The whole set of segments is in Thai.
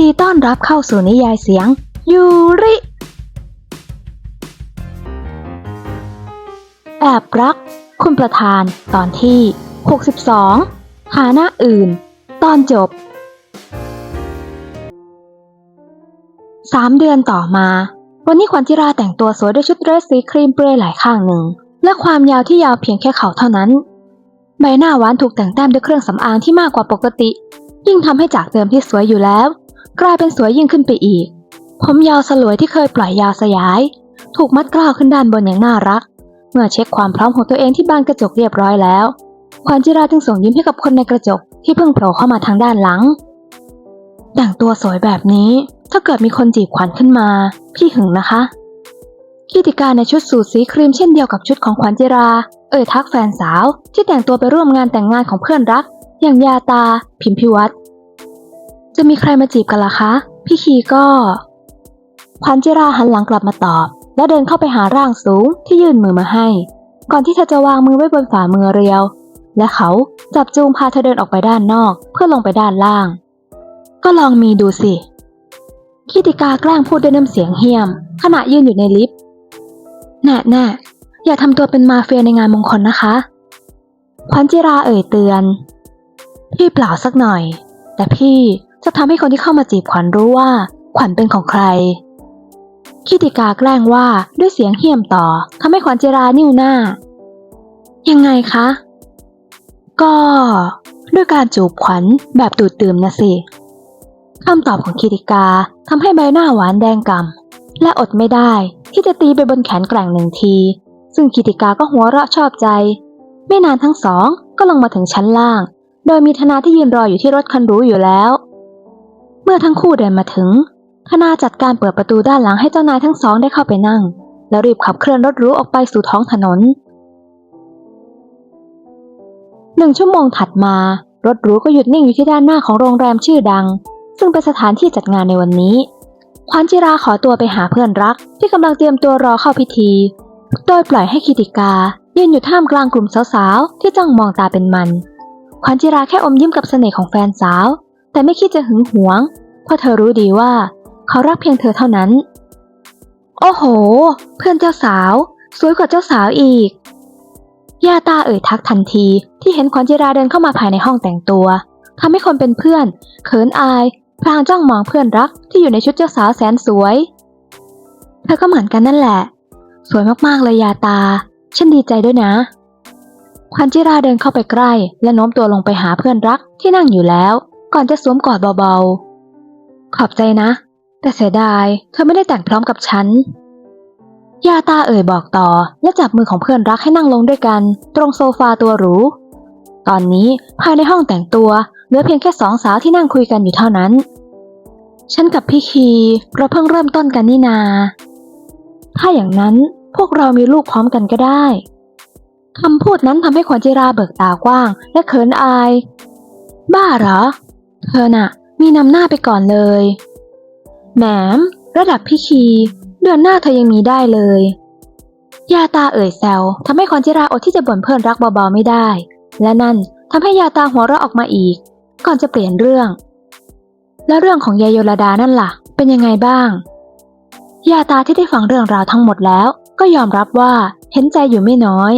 ดีต้อนรับเข้าสู่นิยายเสียง ยูริ แอบรัก คุณประธานตอนที่ 62 หาหน้าอื่น ตอนจบสามเดือนต่อมา วันนี้ขวัญจิราแต่งตัวสวยด้วยชุดเดรสสีครีมเปลือยหลายข้างหนึ่ง และความยาวที่ยาวเพียงแค่เข่าเท่านั้น ใบหน้าหวานถูกแต่งแต้มด้วยเครื่องสำอางที่มากกว่าปกติ ยิ่งทำให้จากเดิมที่สวยอยู่แล้ว กลายเป็นสวยยิ่งขึ้นไปอีก ผมยาวสลวยที่เคยปล่อยยาวสยาย ถูกมัดกล้าวขึ้นด้านบนอย่างน่ารัก เมื่อเช็คความพร้อมของตัวเองที่บานกระจกเรียบร้อยแล้ว ขวัญจิราจึงส่งยิ้มให้กับคนในกระจกที่เพิ่งโผล่เข้ามาทางด้านหลัง แต่งตัวสวยแบบนี้ ถ้าเกิดมีคนจีบขวัญขึ้นมา พี่หึงนะคะกิติการในชุดสูทสีครีมเช่นเดียวกับชุดของขวัญจิรา เอ่ยทักแฟนสาวที่แต่งตัวไปร่วมงานแต่งงานของเพื่อนรัก อย่างยาตา พิมพิวัตร จะมีใครมาจีบกันล่ะคะ พี่คีก็ ขวัญจิราหันหลังกลับมาตอบ แล้วเดินเข้าไปหาร่างสูงที่ยื่นมือมาให้ ก่อนที่เธอจะวางมือไว้บนฝ่ามือเรียว และเขาจับจูงพาเธอเดินออกไปด้านนอกเพื่อลงไปด้านล่าง ก็ลองมีดูสิคิติกาแกล้งพูดด้วยน้ำเสียงเฮี้ยม ขณะยืนอยู่ในลิฟต์แน่แน่อย่าทำตัวเป็นมาเฟียในงานมงคลนะคะ ขวัญจิราเอ่ยเตือน พี่เปล่าสักหน่อย แต่พี่ จะทำให้คนที่เข้ามาจีบขวัญรู้ว่า ขวัญเป็นของใครคิติกาแกล้งว่าด้วยเสียงเฮี้ยมต่อทำให้ขวัญเจรานิ้วหน้า ยังไงคะ ก็ด้วยการจูบขวัญแบบดูดดื่มนะสิคำตอบของคิติกาทำให้ใบหน้าหวานแดงก่ำและอดไม่ได้ที่จะตีไปบนแขนแกร่งหนึ่งที ซึ่งคิติกาก็หัวเราะชอบใจ ไม่นานทั้งสองก็ลงมาถึงชั้นล่าง โดยมีธนาที่ยืนรออยู่ที่รถคันรู้อยู่แล้ว เมื่อทั้งคู่เดินมาถึงธนาจัดการเปิดประตูด้านหลังให้เจ้านายทั้งสองได้เข้าไปนั่ง แล้วรีบขับเคลื่อนรถรูออกไปสู่ท้องถนนหนึ่งชั่วโมงถัดมา รถหรูก็หยุดนิ่งอยู่ที่ด้านหน้าของโรงแรมชื่อดัง ซึ่งเป็นสถานที่จัดงานในวันนี้ขวัญจิราขอตัวไปหาเพื่อนรักที่กำลังเตรียมตัวรอเข้าพิธี โดยปล่อยให้คิติกายืนอยู่ท่ามกลางกลุ่มสาวๆ ที่จ้องมองตาเป็นมัน ขวัญจิราแค่อมยิ้มกับเสน่ห์ของแฟนสาว แต่ไม่คิดจะหึงหวง เพราะเธอรู้ดีว่า เขารักเพียงเธอเท่านั้น โอ้โห เพื่อนเจ้าสาว สวยกว่าเจ้าสาวอีก ย่าตาเอ่ยทักทันทีที่เห็นขวัญจิราเดินเข้ามาภายในห้องแต่งตัวทำให้คนเป็นเพื่อน เขินอาย พลางจ้องมองเพื่อนรักที่อยู่ในชุดเจ้าสาวแสนสวย เธอก็เหมือนกันนั่นแหละ สวยมากๆเลยยาตา ฉันดีใจด้วยนะขวัญจิราเดินเข้าไปใกล้ และโน้มตัวลงไปหาเพื่อนรักที่นั่งอยู่แล้ว ก่อนจะสวมกอดเบาๆ ขอบใจนะ แต่เสียดายเธอไม่ได้แต่งพร้อมกับฉัน ยาตาเอ่ยบอกต่อและจับมือของเพื่อนรักให้นั่งลงด้วยกัน ตรงโซฟาตัวหรู ตอนนี้ภายในห้องแต่งตัวเหลือเพียงแค่สองสาวที่นั่งคุยกันอยู่เท่านั้น ฉันกับพี่คีเราเพิ่งเริ่มต้นกันนี่นา ถ้าอย่างนั้นพวกเรามีลูกพร้อมกันก็ได้คำพูดนั้นทำให้ขวัญจิราเบิกตากว้างและเขินอาย บ้าเหรอ เธอน่ะ มีนำหน้าไปก่อนเลย แหมม ระดับพี่คี เดือนหน้าเธอยังมีได้เลย ยาตาเอ่ยแซวทำให้ขวัญจิราอดที่จะบ่นเพื่อนรักเบาๆไม่ได้ และนั่นทำให้ยาตาหัวเราะออกมาอีก ก่อนจะเปลี่ยนเรื่อง แล้วเรื่องของยายโยลดานั่นล่ะ เป็นยังไงบ้าง ยาตาที่ได้ฟังเรื่องราวทั้งหมดแล้ว ก็ยอมรับว่าเห็นใจอยู่ไม่น้อย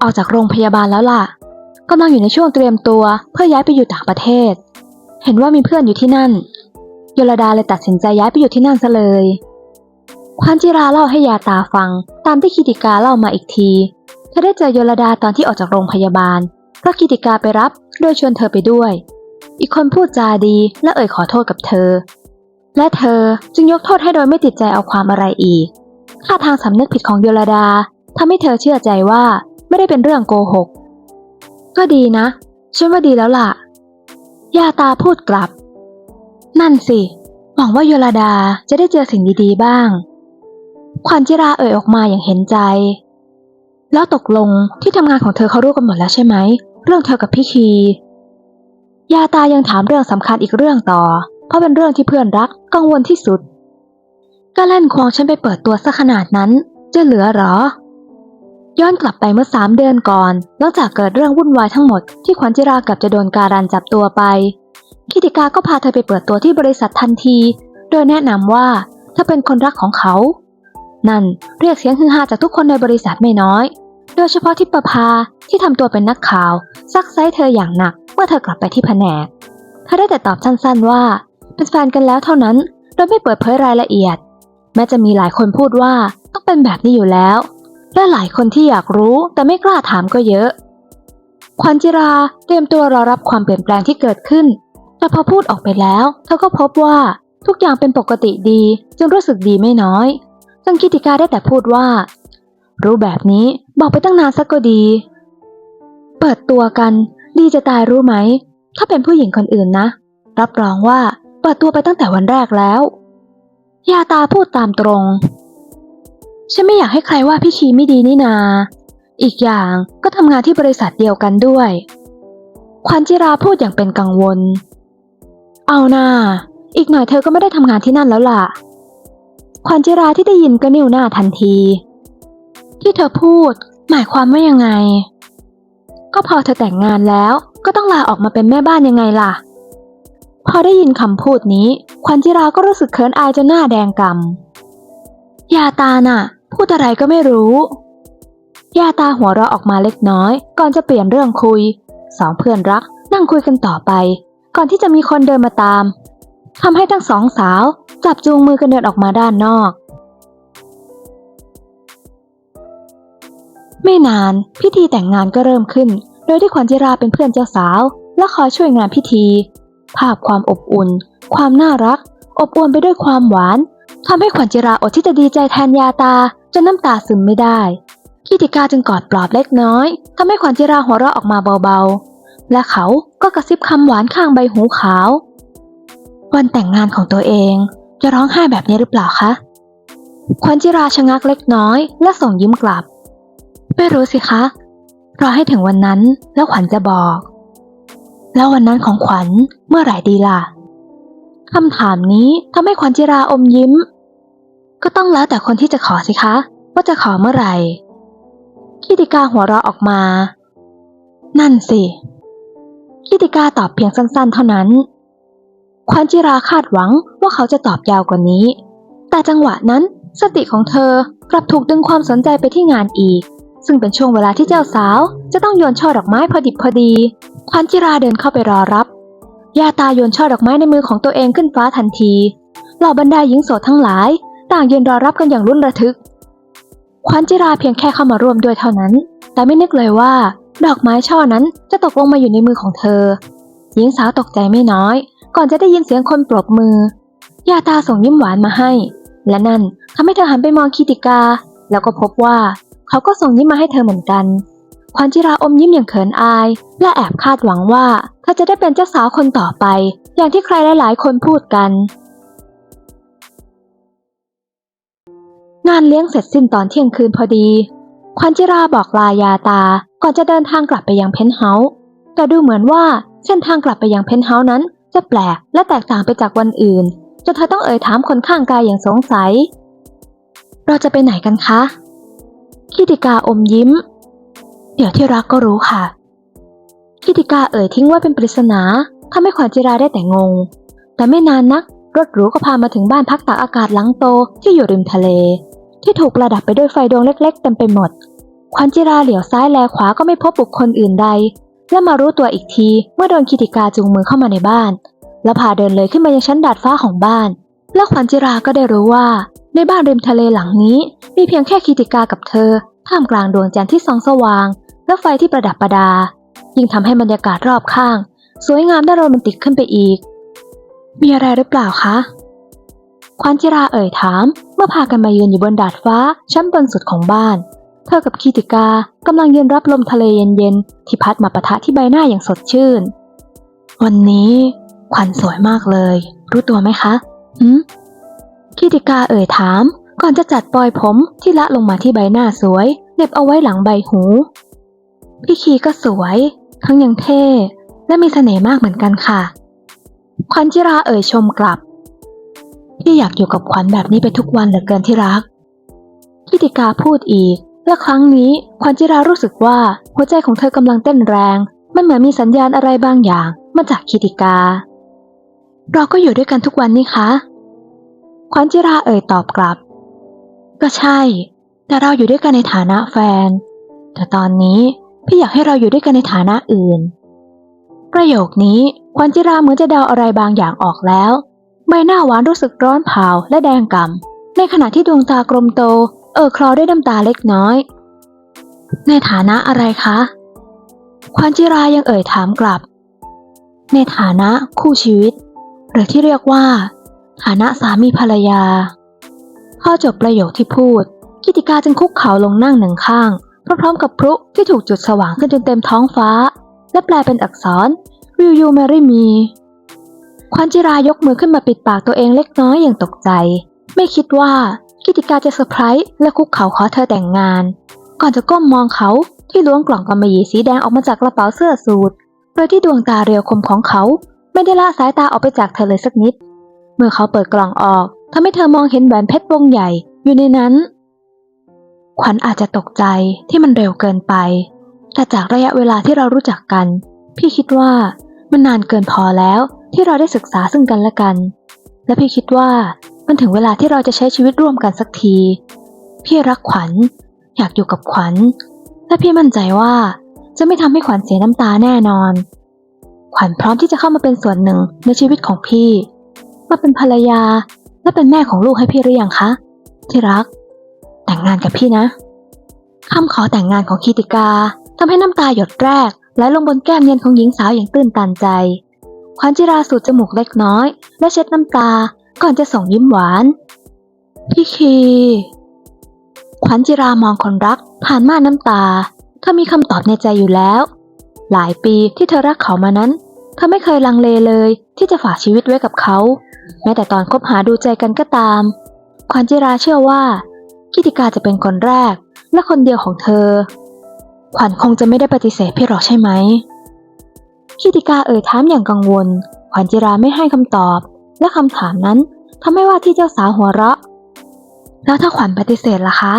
ออกจากโรงพยาบาลแล้วล่ะ กำลังอยู่ในช่วงเตรียมตัวเพื่อย้ายไปอยู่ต่างประเทศ เห็นว่ามีเพื่อนอยู่ที่นั่น ยลดาเลยตัดสินใจย้ายไปอยู่ที่นั่นซะเลย ควานจิราเล่าให้ยาตาฟัง ตามที่คิติกาเล่ามาอีกที เธอได้เจอยลดาตอนที่ออกจากโรงพยาบาล เพราะคิติกาไปรับโดยชวนเธอไปด้วย อีกคนพูดจาดีและเอ่ยขอโทษกับเธอ และเธอจึงยกโทษให้โดยไม่ติดใจเอาความอะไรอีกท่าทางสำนึกผิดของยลดาทำให้เธอเชื่อใจว่าไม่ได้เป็นเรื่องโกหก ก็ดีนะ ฉันว่าดีแล้วล่ะ ยาตาพูดกลับ นั่นสิ หวังว่าโยลดาจะได้เจอสิ่งดีๆบ้าง ขวัญจิราเอ่ยออกมาอย่างเห็นใจ แล้วตกลงที่ทำงานของเธอเขารู้กันหมดแล้วใช่ไหม เรื่องเธอกับพี่คี ยาตายังถามเรื่องสำคัญอีกเรื่องต่อ เพราะเป็นเรื่องที่เพื่อนรักกังวลที่สุดก็เล่นควงฉันไปเปิดตัวซะขนาดนั้น จะเหลือหรอ ย้อนกลับไปเมื่อสามเดือนก่อน หลังจากเกิดเรื่องวุ่นวายทั้งหมดที่ขวัญจิรากับจะโดนการันจับตัวไป คิติกาก็พาเธอไปเปิดตัวที่บริษัททันที โดยแนะนำว่าเธอเป็นคนรักของเขา นั่นเรียกเสียงฮือฮาจากทุกคนในบริษัทไม่น้อย โดยเฉพาะทิปประภาที่ทำตัวเป็นนักข่าว ซักไซเธออย่างหนักเมื่อเธอกลับไปที่แผนก เธอได้แต่ตอบสั้นๆว่า เป็นแฟนกันแล้วเท่านั้น โดยไม่เปิดเผยรายละเอียด แม้จะมีหลายคนพูดว่าต้องเป็นแบบนี้อยู่แล้ว และหลายคนที่อยากรู้แต่ไม่กล้าถามก็เยอะ ขวัญจิราเตรียมตัวรอรับความเปลี่ยนแปลงที่เกิดขึ้น แต่พอพูดออกไปแล้วเธอก็พบว่าทุกอย่างเป็นปกติดี จึงรู้สึกดีไม่น้อย ซึ่งกิติกาได้แต่พูดว่า รู้แบบนี้บอกไปตั้งนานสักก็ดี เปิดตัวกันดีจะตายรู้ไหม ถ้าเป็นผู้หญิงคนอื่นนะ รับรองว่าเปิดตัวไปตั้งแต่วันแรกแล้ว ยาตาพูดตามตรง ฉันไม่อยากให้ใครว่าพี่ชีไม่ดีนี่นา อีกอย่างก็ทำงานที่บริษัทเดียวกันด้วย ควันจิราพูดอย่างเป็นกังวล เอานา อีกหน่อยเธอก็ไม่ได้ทำงานที่นั่นแล้วล่ะ ควันจิราที่ได้ยินก็นิ่วหน้าทันที ที่เธอพูด หมายความว่ายังไง ก็พอเธอแต่งงานแล้วก็ต้องลาออกมาเป็นแม่บ้านยังไงล่ะ พอได้ยินคำพูดนี้ ควันจิราก็รู้สึกเขินอายจนหน้าแดงกำยาตาน่ะ พูดอะไรก็ไม่รู้ยาตาหัวเราะออกมาเล็กน้อย ก่อนจะเปลี่ยนเรื่องคุย สองเพื่อนรักนั่งคุยกันต่อไป ก่อนที่จะมีคนเดินมาตามทำให้ทั้งสองสาวจับจูงมือกันเดินออกมาด้านนอก ไม่นานพิธีแต่งงานก็เริ่มขึ้น โดยที่ขวัญจิราเป็นเพื่อนเจ้าสาว และคอยช่วยงานพิธี ภาพความอบอุ่น ความน่ารัก อบอวลไปด้วยความหวานทำให้ขวัญจิราอดที่จะดีใจแทนยาตา จนน้ำตาซึมไม่ได้กิติกาจึงกอดปลอบเล็กน้อยทำให้ขวัญจิราหัวเราะออกมาเบาๆ และเขาก็กระซิบคำหวานข้างใบหูขาว วันแต่งงานของตัวเองจะร้องไห้แบบนี้หรือเปล่าคะขวัญจิราชะงักเล็กน้อยและส่งยิ้มกลับ ไม่รู้สิคะรอให้ถึงวันนั้นแล้วขวัญจะบอก แล้ววันนั้นของขวัญเมื่อไหร่ดีล่ะคำถามนี้ทำให้ขวัญจิราอมยิ้ม ก็ต้องแล้วแต่คนที่จะขอสิคะ ว่าจะขอเมื่อไหร่คิติกาหัวเราะออกมา นั่นสิคิติกาตอบเพียงสั้นๆ เท่านั้นขวัญจิราคาดหวังว่าเขาจะตอบยาวกว่านี้ แต่จังหวะนั้นสติของเธอกลับถูกดึงความสนใจไปที่งานอีก ซึ่งเป็นช่วงเวลาที่เจ้าสาว จะต้องโยนช่อดอกไม้พอดิบพอดีขวัญจิราเดินเข้าไปรอรับ ยาตาโยนช่อดอกไม้ในมือของตัวเองขึ้นฟ้าทันที เหล่าบรรดาหญิงโสดทั้งหลาย ต่างยืนรอรับกันอย่างรุ่นระทึก ขวัญจิราเพียงแค่เข้ามาร่วมด้วยเท่านั้น แต่ไม่นึกเลยว่า ดอกไม้ช่อนั้นจะตกลงมาอยู่ในมือของเธอ หญิงสาวตกใจไม่น้อย ก่อนจะได้ยินเสียงคนปรบมือ ยาตาส่งยิ้มหวานมาให้ และนั่นทำให้เธอหันไปมองคิติกา แล้วก็พบว่าเขาก็ส่งยิ้มมาให้เธอเหมือนกันขวัญจิราอมยิ้มอย่างเขินอาย และแอบคาดหวังว่าเธอจะได้เป็นเจ้าสาวคนต่อไป อย่างที่ใครหลาย ๆ คนพูดกัน งานเลี้ยงเสร็จสิ้นตอนเที่ยงคืนพอดีขวัญจิราบอกลายาตาก่อนจะเดินทางกลับไปยังเพนท์เฮาส์แต่ดูเหมือนว่าเส้นทางกลับไปยังเพนท์เฮาส์นั้น จะแปลกและแตกต่างไปจากวันอื่นจนเธอต้องเอ่ยถามคนข้างกายอย่างสงสัย เราจะไปไหนกันคะคิติกาอมยิ้ม เดี๋ยวที่รักก็รู้ค่ะคิติกาเอ่ยทิ้งไว่าเป็นปริศนาทำให้ขวัญจิราได้แต่งง แต่ไม่นานนัก รถหรูก็พามาถึงบ้านพักตากอากาศหลังโตที่อยู่ริมทะเล ที่ถูกประดับไปด้วยไฟดวงเล็ก ๆ เต็มไปหมดขวัญจิราเหลียวซ้ายแลขวาก็ไม่พบบุคคลอื่นใด และมารู้ตัวอีกทีเมื่อโดนคิติกาจูงมือเข้ามาในบ้าน แล้วพาเดินเลยขึ้นมายังชั้นดาดฟ้าของบ้าน แล้วขวัญจิราก็ได้รู้ว่า ในบ้านริมทะเลหลังนี้ มีเพียงแค่คิติกากับเธอ ท่ามกลางดวงจันทร์ที่ส่องสว่าง และไฟที่ประดับประดา ยิ่งทำให้บรรยากาศรอบข้าง สวยงามและโรแมนติกขึ้นไปอีก มีอะไรหรือเปล่าคะ ขวัญจิราเอ่ยถาม เมื่อพากันมายืนอยู่บนดาดฟ้าชั้นบนสุดของบ้าน เธอกับคีติกากำลังยืนรับลมทะเลเย็นๆที่พัดมาปะทะที่ใบหน้าอย่างสดชื่น วันนี้ขวัญสวยมากเลย รู้ตัวไหมคะหืมคีติกาเอ่ยถาม ก่อนจะจัดปลอยผมที่ละลงมาที่ใบหน้าสวยเน็บเอาไว้หลังใบหูพี่คีก็สวย ทั้งยังเท่ และมีเสน่ห์มากเหมือนกันค่ะขวัญจิราเอ่ยชมกลับ พี่อยากอยู่กับขวัญแบบนี้ไปทุกวันเหลือเกินที่รักคิติกาพูดอีก และครั้งนี้ขวัญจิรารู้สึกว่าหัวใจของเธอกำลังเต้นแรง มันเหมือนมีสัญญาณอะไรบางอย่างมาจากคิติกา เราก็อยู่ด้วยกันทุกวันนี่คะ ขวัญจิราเอ่ยตอบกลับ ก็ใช่ แต่เราอยู่ด้วยกันในฐานะแฟน แต่ตอนนี้พี่อยากให้เราอยู่ด้วยกันในฐานะอื่น ประโยคนี้ขวัญจิราเหมือนจะเดาอะไรบางอย่างออกแล้ว ใบหน้าหวานรู้สึกร้อนเผาและแดงก่ำในขณะที่ดวงตากลมโต เอ่อคลอด้วยน้ำตาเล็กน้อย ในฐานะอะไรคะขวัญจิรายังเอ่ยถามกลับ ในฐานะคู่ชีวิต หรือที่เรียกว่า ฐานะสามีภรรยาพอจบประโยคที่พูด กิติกาจึงคุกเข่าลงนั่งหนึ่งข้างพร้อมๆกับพลุที่ถูกจุดสว่างขึ้นจนเต็มท้องฟ้า และแปลเป็นอักษร Will you marry me ควันจิรายกมือขึ้นมาปิดปากตัวเองเล็กน้อยอย่างตกใจ ไม่คิดว่ากิติกาจะเซอร์ไพรส์และคุกเข่าขอเธอแต่งงาน ก่อนจะก้มมองเขาที่ล้วงกล่องกำมะหยี่สีแดงออกมาจากกระเป๋าเสื้อสูทโดยที่ดวงตาเรียวคมของเขาไม่ได้ละสายตาออกไปจากเธอเลยสักนิด เมื่อเขาเปิดกล่องออกทำให้เธอมองเห็นแหวนเพชรวงใหญ่อยู่ในนั้น ขวัญอาจจะตกใจที่มันเร็วเกินไป แต่จากระยะเวลาที่เรารู้จักกัน พี่คิดว่ามันนานเกินพอแล้ว ที่เราได้ศึกษาซึ่งกันและกัน และพี่คิดว่ามันถึงเวลาที่เราจะใช้ชีวิตร่วมกันสักที พี่รักขวัญ อยากอยู่กับขวัญ และพี่มั่นใจว่าจะไม่ทำให้ขวัญเสียน้ำตาแน่นอน ขวัญพร้อมที่จะเข้ามาเป็นส่วนหนึ่งในชีวิตของพี่ มาเป็นภรรยาและเป็นแม่ของลูกให้พี่หรือยังคะ ที่รัก แต่งงานกับพี่นะคำขอแต่งงานของคีติกาทำให้น้ำตาหยดแรกไหลลงบนแก้มเย็นของหญิงสาวอย่างตื้นตันใจ ขวัญจิราสูดจมูกเล็กน้อย และเช็ดน้ำตา ก่อนจะส่งยิ้มหวาน พี่คี ขวัญจิรามองคนรัก ผ่านม่านน้ำตา เธอมีคำตอบในใจอยู่แล้ว หลายปีที่เธอรักเขามานั้น เธอไม่เคยลังเลเลยที่จะฝากชีวิตไว้กับเขา แม้แต่ตอนคบหาดูใจกันก็ตาม ขวัญจิราเชื่อว่ากิติกาจะเป็นคนแรกและคนเดียวของเธอ ขวัญคงจะไม่ได้ปฏิเสธพี่หรอกใช่ไหม กิติกาเอ่ยถามอย่างกังวล ขวัญจิราไม่ให้คำตอบ และคำถามนั้นทำให้ว่าที่เจ้าสาวหัวเราะ แล้วถ้าขวัญปฏิเสธล่ะคะ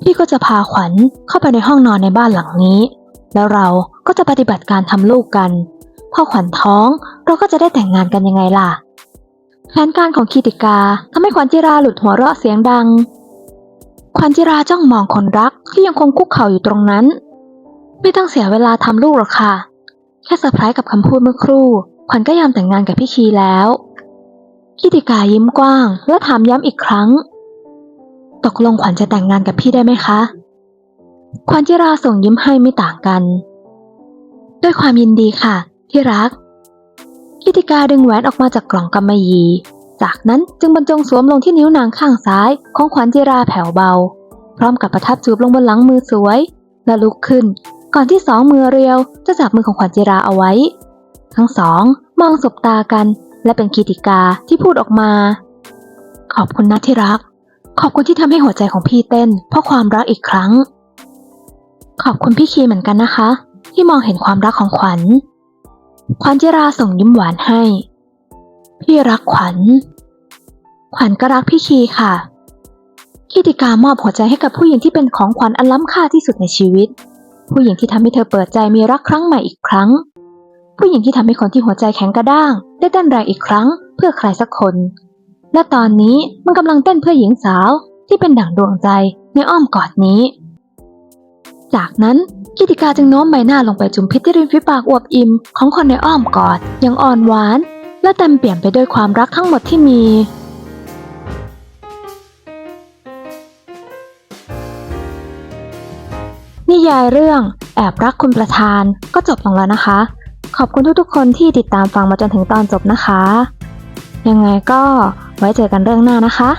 พี่ก็จะพาขวัญเข้าไปในห้องนอนในบ้านหลังนี้ แล้วเราก็จะปฏิบัติการทำลูกกัน พอขวัญท้องเราก็จะได้แต่งงานกันยังไงล่ะ แผนการของคีติกาทำให้ขวัญจิราหลุดหัวเราะเสียงดัง ขวัญจิราจ้องมองคนรักที่ยังคงคุกเข่าอยู่ตรงนั้น ไม่ต้องเสียเวลาทำลูกหรอกค่ะ แค่เซอร์ไพรส์กับคำพูดเมื่อครู่ ขวัญก็ยอมแต่งงานกับพี่คีแล้วคีติกายิ้มกว้าง และถามย้ำอีกครั้ง ตกลงขวัญจะแต่งงานกับพี่ได้ไหมคะ ขวัญจิราส่งยิ้มให้ไม่ต่างกัน ด้วยความยินดีค่ะ ที่รัก กิติกาดึงแหวนออกมาจากกล่องกำมะหยี่จากนั้นจึงบรรจงสวมลงที่นิ้วนางข้างซ้าย ของขวัญจิราแผ่วเบา พร้อมกับประทับจูบลงบนหลังมือสวย และลุกขึ้น ก่อนที่สองมือเรียวจะจับมือของขวัญจิราเอาไว้ ทั้งสองมองสบตากัน และเป็นกิติกาที่พูดออกมา ขอบคุณนะที่รัก ขอบคุณที่ทำให้หัวใจของพี่เต้น เพราะความรักอีกครั้ง ขอบคุณพี่คีเหมือนกันนะคะ ที่มองเห็นความรักของขวัญ ขวัญจิราส่งยิ้มหวานให้ พี่รักขวัญ ขวัญก็รักพี่คีค่ะคีติกามอบหัวใจให้กับผู้หญิงที่เป็นของขวัญอันล้ำค่าที่สุดในชีวิต ผู้หญิงที่ทำให้เธอเปิดใจมีรักครั้งใหม่อีกครั้ง ผู้หญิงที่ทำให้คนที่หัวใจแข็งกระด้าง ได้เต้นแรงอีกครั้ง เพื่อใครสักคน และตอนนี้มันกำลังเต้นเพื่อหญิงสาวที่เป็นดั่งดวงใจในอ้อมกอดนี้ จากนั้นกิติกาจึงโน้มใบหน้าลงไปจุ่มพิษที่ริมฝีปากอวบอิ่มของคนในอ้อมกอดอย่างอ่อนหวาน และเต็มเปี่ยมไปด้วยความรักทั้งหมดที่มี นิยายเรื่องแอบรักคุณประธานก็จบลงแล้วนะคะ ขอบคุณทุกๆคนที่ติดตามฟังมาจนถึงตอนจบนะคะ ยังไงก็ไว้เจอกันเรื่องหน้านะคะ